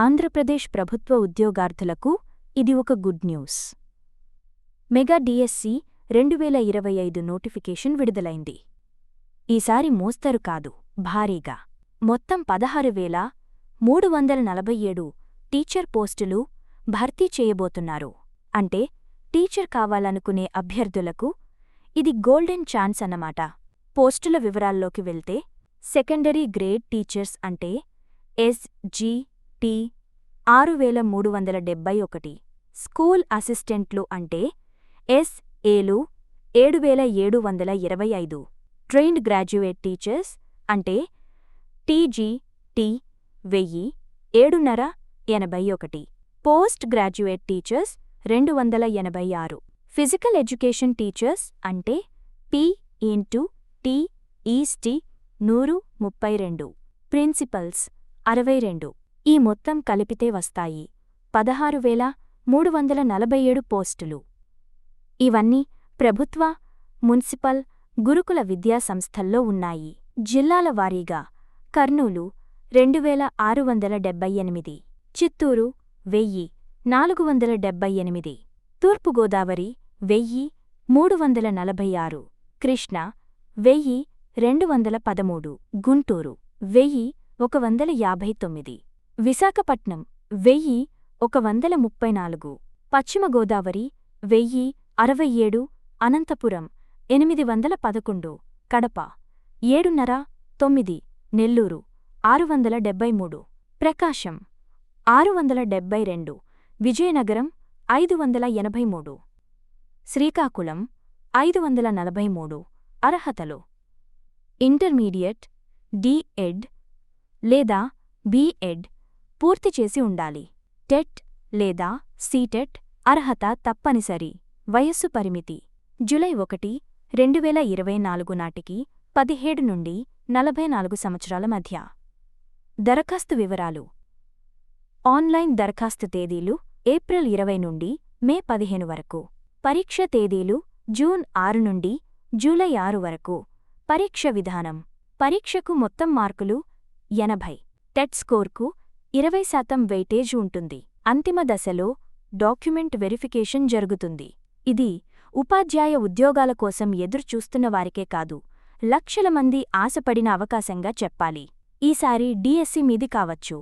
ఆంధ్రప్రదేశ్ ప్రభుత్వ ఉద్యోగార్థులకు ఇది ఒక గుడ్ న్యూస్. మెగా డిఎస్సి రెండు వేల ఇరవై ఐదు నోటిఫికేషన్ విడుదలైంది. ఈసారి మోస్తరు కాదు భారీగా. మొత్తం పదహారు వేల మూడు వందల నలభై ఏడు టీచర్ పోస్టులు భర్తీ చేయబోతున్నారు. అంటే టీచర్ కావాలనుకునే అభ్యర్థులకు ఇది గోల్డెన్ ఛాన్స్ అన్నమాట. పోస్టుల వివరాల్లోకి వెళ్తే సెకండరీ గ్రేడ్ టీచర్స్ అంటే ఎస్ జి టి ఆరు వేల మూడు వందల డెబ్బై ఒకటి. స్కూల్ అసిస్టెంట్లు అంటే ఎస్ ఏలు ఏడు వేల ఏడు వందల ఇరవై ఐదు. ట్రైన్డ్ గ్రాడ్యుయేట్ టీచర్స్ అంటే టీజీ టి వెయ్యి ఏడున్నర ఎనభై ఒకటి. పోస్ట్ గ్రాడ్యుయేట్ టీచర్స్ రెండు వందల ఎనభై ఆరు. ఫిజికల్ ఎడ్యుకేషన్ టీచర్స్ అంటే పి ఇంటూ టి ఈస్టి నూరు ముప్పై రెండు. ప్రిన్సిపల్స్ అరవై రెండు. ఈ మొత్తం కలిపితే వస్తాయి. పదహారు వేల మూడు వందల నలభై ఏడు పోస్టులు. ఇవన్నీ ప్రభుత్వ మున్సిపల్ గురుకుల విద్యా సంస్థల్లో ఉన్నాయి. జిల్లాల వారీగా కర్నూలు రెండు వేల ఆరు వందల డెబ్బై ఎనిమిది చిత్తూరు వెయ్యి నాలుగు వందల డెబ్బై ఎనిమిది తూర్పుగోదావరి వెయ్యి మూడు వందల నలభై ఆరు కృష్ణ వెయ్యి రెండు వందల పదమూడు గుంటూరు వెయ్యి ఒక వందల యాభై తొమ్మిది. విశాఖపట్నం వెయ్యి ఒక వందల ముప్పై నాలుగు. పశ్చిమ గోదావరి వెయ్యి అరవై ఏడు. అనంతపురం ఎనిమిది వందల పదకొండు. కడప ఏడున్నర తొమ్మిది. నెల్లూరు ఆరు వందల డెబ్బై మూడు. ప్రకాశం ఆరు వందల డెబ్బై రెండు. విజయనగరం ఐదు వందల ఎనభై మూడు. శ్రీకాకుళం ఐదు వందల నలభై మూడు. అర్హతలు. ఇంటర్మీడియట్ డిఎడ్ లేదా బిఎడ్ పూర్తి చేసి ఉండాలి. టెట్ లేదా సీటెట్ అర్హత తప్పనిసరి. వయస్సు పరిమితి. జులై ఒకటి రెండు వేల ఇరవై నాలుగు నాటికి పదిహేడు నుండి నలభై నాలుగు సంవత్సరాల మధ్య. దరఖాస్తు వివరాలు. ఆన్లైన్ దరఖాస్తు తేదీలు ఏప్రిల్ ఇరవై నుండి మే పదిహేను వరకు. పరీక్ష తేదీలు జూన్ ఆరు నుండి జూలై ఆరు వరకు. పరీక్ష విధానం. పరీక్షకు మొత్తం మార్కులు ఎనభై. టెట్ స్కోర్కు ఇరవై శాతం వెయిటేజ్ ఉంటుంది. అంతిమ దశలో డాక్యుమెంట్ వెరిఫికేషన్ జరుగుతుంది. ఇది ఉపాధ్యాయ ఉద్యోగాల కోసం ఎదురుచూస్తున్న వారికే కాదు లక్షల మంది ఆశపడిన అవకాశంగా చెప్పాలి. ఈసారి డిఎస్సి మీది కావచ్చు.